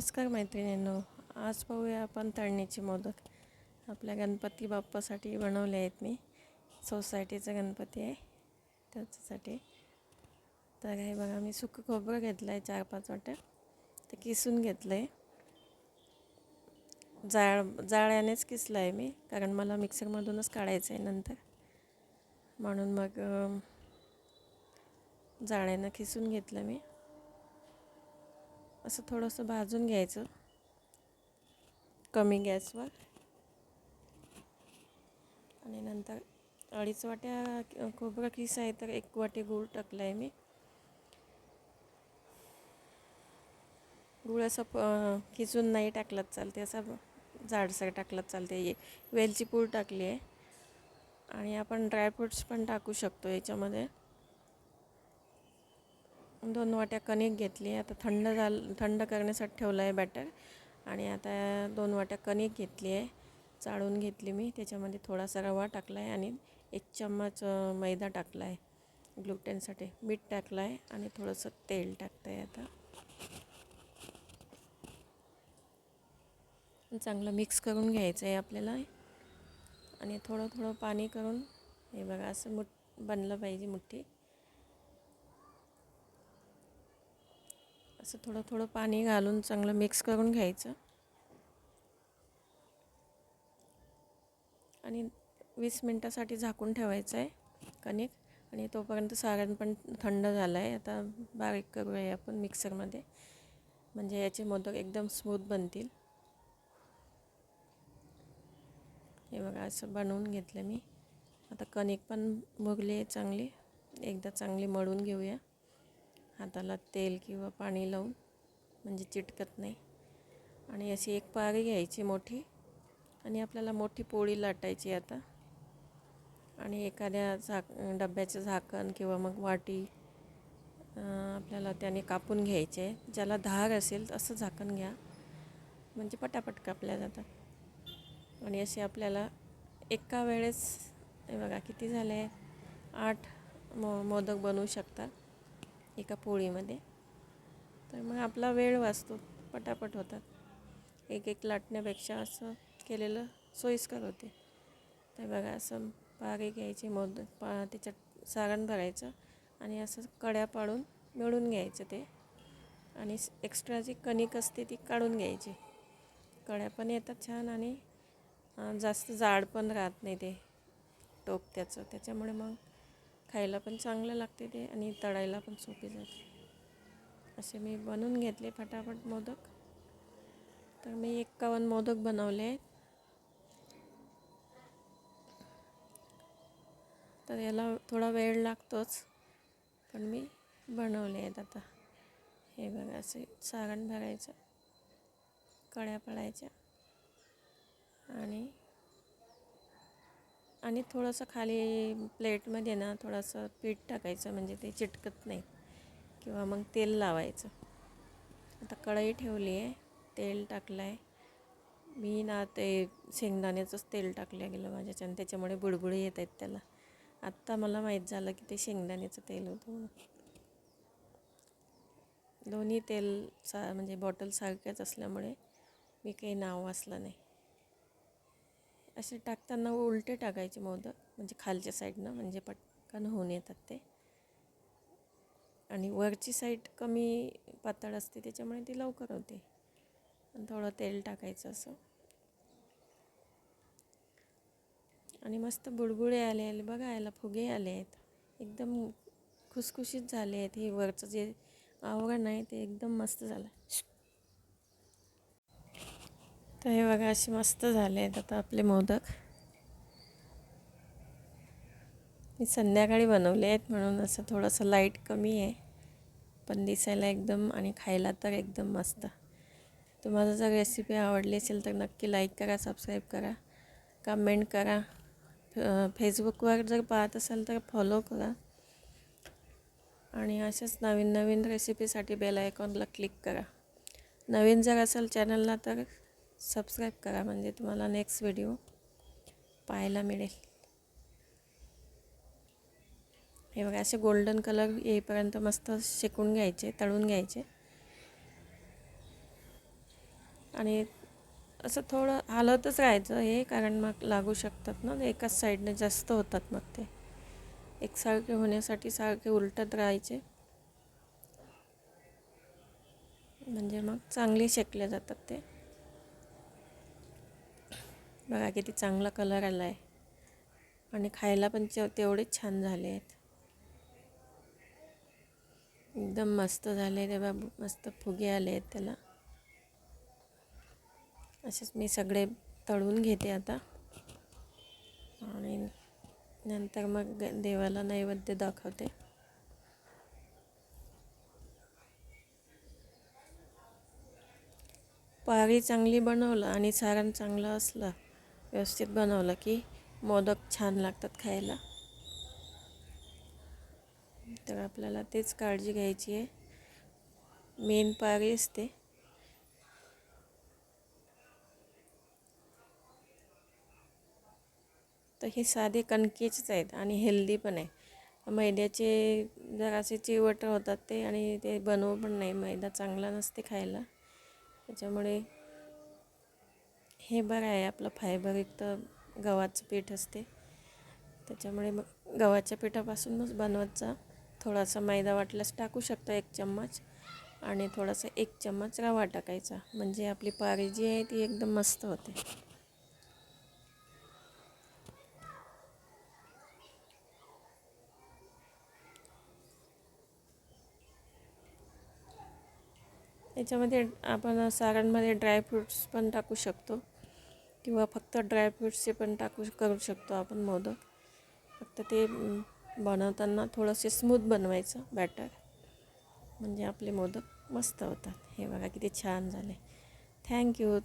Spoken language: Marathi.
नमस्कार मैत्रिणींनो आज पाहूया आपण तळणीचे मोदक. आपल्या गणपती बाप्पासाठी बनवले आहेत मी. सोसायटीचा गणपती आहे. त्याच्यासाठी. तर हे बघा मी सुकं खोबरं घेतलं आहे चार पाच वाट्या. ते किसून घेतलं आहे जाळ जाळ्यानेच किसलं आहे मी कारण मला मिक्सरमधूनच काढायचं आहे नंतर. म्हणून मग जाळ्यानं किसून घेतलं मी. असं थोडंसं भाजून घ्यायचं. कमी गॅसवर. आणि नंतर अडीच वाट्या खोबरं किस आहे तर एक वाटी गूळ टाकलं आहे मी. गूळ असं प किसून नाही टाकलं चालते असं जाडसर टाकलं चालते ये वेलची पूड टाकली आहे आणि आपण ड्रायफ्रूट्स पण टाकू शकतो याच्यामध्ये. दोन वाट्या कणिक घेतली आता थंड झाल थंड करण्यासाठी ठेवलं आहे बॅटर आणि आता दोन वाट्या कणिक घेतली आहे. चाळून घेतली मी. त्याच्यामध्ये थोडासा रवा टाकला आहे आणि एक चम्मच मैदा टाकला आहे ग्लुटेनसाठी मीठ टाकलं आहे आणि थोडंसं तेल टाकतं आहे आता. चांगलं मिक्स करून घ्यायचं आहे आपल्याला. आणि थोडं थोडं पाणी करून हे बघा असं मुठ बनलं पाहिजे मुठ्ठी. असं थोडं थोडं पाणी घालून चांगलं मिक्स करून घ्यायचं. आणि वीस मिनटासाठी झाकून ठेवायचं आहे कणिक. आणि तोपर्यंत सारण पण थंड झालं आहे आता बारीक करूया आपण मिक्सरमध्ये म्हणजे याचे मोदक एकदम स्मूथ बनतील. हे बघा असं बनवून घेतलं मी. आता कणिक पण मुरली आहे चांगली. एकदा चांगली मळून घेऊया. हाताला तेल किंवा पाणी लावून म्हणजे चिटकत नाही. आणि अशी एक पारी घ्यायची मोठी आणि आपल्याला मोठी पोळी लाटायची आता. आणि एखाद्या झाक डब्याचं झाकण किंवा मग वाटी आपल्याला त्याने कापून घ्यायचे. ज्याला धार असेल असं झाकण घ्या. म्हणजे पटापट कापल्या जातात. आणि असे आपल्याला एका वेळेस हे बघा किती झाले? आठ मो मोदक बनवू शकतात एका पोळीमध्ये. तर मग आपला वेळ वाचतो पटापट होतात. एक एक लाटण्यापेक्षा असं केलेलं सोयीस्कर होते. तर बघा असं पारी घ्यायची मोदक पा त्याच्यात सारण भरायचं आणि असं कड्या पाडून मिळून घ्यायचं ते. आणि एक्स्ट्रा जी कणिक असते ती काढून घ्यायची. कड्या पण येतात छान आणि जास्त जाड पण राहत नाही ते टोप त्याचं. त्याच्यामुळे मग खायला पण चांगलं लागते ते आणि तळायला पण सोपे जाते. असे मी बनवून घेतले फटाफट मोदक. तर मी एक्कावन्न मोदक बनवले आहेत. तर याला थोडा वेळ लागतोच पण मी बनवले आहेत आता. हे बघा असे सारण भरायचं कड्या पडायच्या आणि आणि थोडंसं खाली प्लेटमध्ये ना थोडंसं पीठ टाकायचं म्हणजे ते चिटकत नाही. किंवा मग तेल लावायचं. आता कढई ठेवली आहे तेल टाकलं आहे. मी ना ते शेंगदाण्याचंच तेल टाकलं गेलं माझ्याच्यानं त्याच्यामुळे बुडबुडे येत आहेत त्याला. आत्ता मला माहीत झालं की ते शेंगदाण्याचं तेल होतं दोन्ही तेल सा म्हणजे बॉटल सारख्याच असल्यामुळे मी काही नाव वाचलं नाही. असे टाकताना उलटे टाकायचे मोदक म्हणजे खालच्या साईडनं म्हणजे पटकन होऊन येतात ते. आणि वरची साईड कमी पातळ असते त्याच्यामुळे ती लवकर होते. आणि थोडं तेल टाकायचं असं. आणि मस्त बुडबुडे आले आले बघा याला फुगे आले आहेत. एकदम खुसखुशीत झाले आहेत. हे वरचं जे आवरण आहे ते एकदम मस्त झालं. तर हे बघा असे मस्त झाले आहेत आता आपले मोदक. मी संध्याकाळी बनवले आहेत म्हणून असं थोडंसं लाइट कमी आहे. पण दिसायला एकदम आणि खायला तर एकदम मस्त. तुम्हाला जर रेसिपी आवडली असेल तर नक्की लाईक करा सबस्क्राईब करा कमेंट करा. फ- फेसबुकवर जर पाहत असाल तर फॉलो करा. आणि अशाच नवीन नवीन रेसिपीसाठी बेल आयकॉनला क्लिक करा. नवीन जर असेल चॅनलला तर सबस्क्राईब करा म्हणजे तुम्हाला नेक्स्ट व्हिडिओ पाहायला मिळेल. हे बघा असे गोल्डन कलर येईपर्यंत मस्त शेकून घ्यायचे तळून घ्यायचे. आणि असं थोडं हलवतच राहायचं हे कारण मग लागू शकतात ना एकाच साईडने जास्त होतात मग ते. एकसारखे होण्यासाठी सारखे उलटत राहायचे. म्हणजे मग चांगले शेकले जातात ते. बघा किती चांगला कलर आला आहे आणि खायला पण ते तेवढेच छान झाले आहेत एकदम मस्त झाले तेव्हा मस्त फुगे आले आहेत त्याला. असेच मी सगळे तळून घेते आता. आणि नंतर मग देवाला नैवेद्य दाखवते. पारी चांगली बनवलं आणि सारण चांगलं असलं. व्यवस्थित बनवलं की मोदक छान लागतात खायला. तर आपल्याला तेच काळजी घ्यायची आहे. मेन पारी असते. तर हे साधे कणकेचेच आहेत आणि हेल्दी पण आहे. मैद्याचे जरासे चिवट होतात ते आणि ते बनवू पण नाही. मैदा चांगला नसते खायला. त्याच्यामुळे हे बरं आहे आपलं फायबरयुक्त गव्हाचं पीठ असते. त्याच्यामुळे मग गव्हाच्या पिठापासूनच बनवायचा थोडासा मैदा वाटल्यास टाकू शकता एक चम्मच आणि थोडासा एक चम्मच रवा टाकायचा. म्हणजे आपली पारी जी आहे ती एकदम मस्त होते. याच्यामध्ये आपण सारणमध्ये ड्रायफ्रूट्स पण टाकू शकतो. किंवा फक्त ड्रायफ्रूट्सचे पण टाकू करू शकतो आपण मोदक. फक्त ते बनवताना थोडंसे स्मूथ बनवायचं बॅटर म्हणजे आपले मोदक मस्त होतात. हे बघा किती छान झाले. थँक्यू